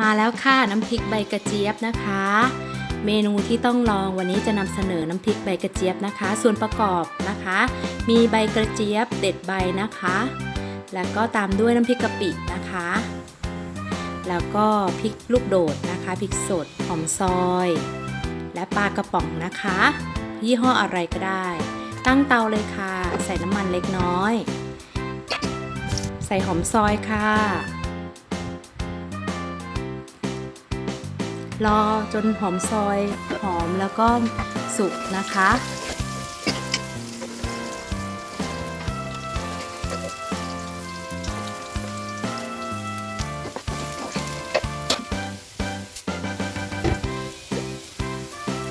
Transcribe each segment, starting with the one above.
มาแล้วค่ะน้ำพริกใบกระเจี๊ยบนะคะ เมนูที่ต้องลองวันนี้จะนำเสนอน้ำพริกใบกระเจี๊ยบนะคะ ส่วนประกอบนะคะ มีใบกระเจี๊ยบเด็ดใบนะคะ แล้วก็ตามด้วยน้ำพริกกะปินะคะ แล้วก็พริกลูกโดดนะคะพริกสดหอมซอย และปลากระป๋องนะคะ ยี่ห้ออะไรก็ได้ ตั้งเตาเลยค่ะ ใส่น้ำมันเล็กน้อย ใส่หอมซอยค่ะ รอจนหอมซอยหอมแล้วก็สุกนะคะ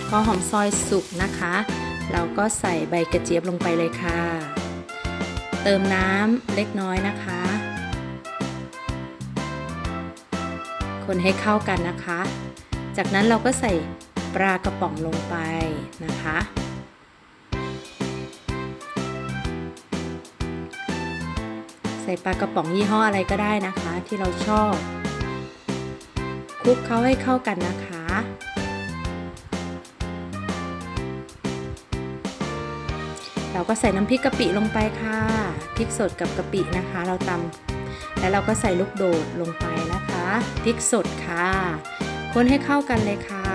พอหอมซอยสุกนะคะ เราก็ใส่ใบกระเจี๊ยบลงไปเลยค่ะ เติมน้ำเล็กน้อยนะคะคนให้เข้ากันนะคะ จากนั้นเราก็ใส่ปลากระป๋องลงไปนะคะ ใส่ปลากระป๋องยี่ห้ออะไรก็ได้นะคะ ที่เราชอบคลุกเคล้าให้เข้ากันนะคะ เราก็ใส่น้ำพริกกะปิลงไปค่ะ พริกสดกับกะปินะคะ เราตำแล้วเราก็ใส่ลูกโดดลงไปนะคะ พริกสดค่ะ คนให้เข้ากันเลยค่ะ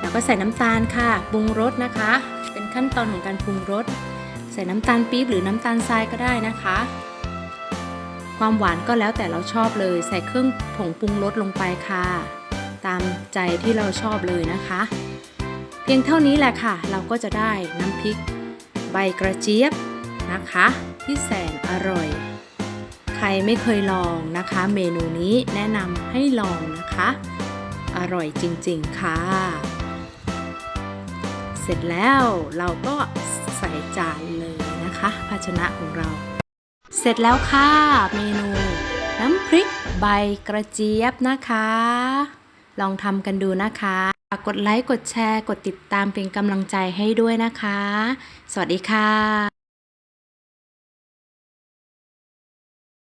แล้วก็ใส่น้ำตาลค่ะปรุงรสนะคะ เป็นขั้นตอนของการปรุงรส ใส่น้ำตาลปี๊บหรือน้ำตาลทรายก็ได้นะคะ ความหวานก็แล้วแต่เราชอบเลย ใส่เครื่องผงปรุงรสลงไปค่ะ ตามใจที่เราชอบเลยนะคะ เพียงเท่านี้แหละค่ะ เราก็จะได้น้ำพริกใบกระเจี๊ยบนะคะ ที่แสนอร่อย รไม่เคยลองนะคะ เมนูนี้แนะนำให้ลองนะคะ อร่อยจริงๆค่ะ เสร็จแล้วเราก็ใส่จานเลยนะคะ ภาชนะของเรา เสร็จแล้วค่ะ เมนูน้ำพริกใบกระเจี๊ยบนะคะ ลองทำกันดูนะคะฝากกดไลค์ กดแชร์ กดติดตามเป็นกำลังใจให้ด้วยนะคะ สวัสดีค่ะ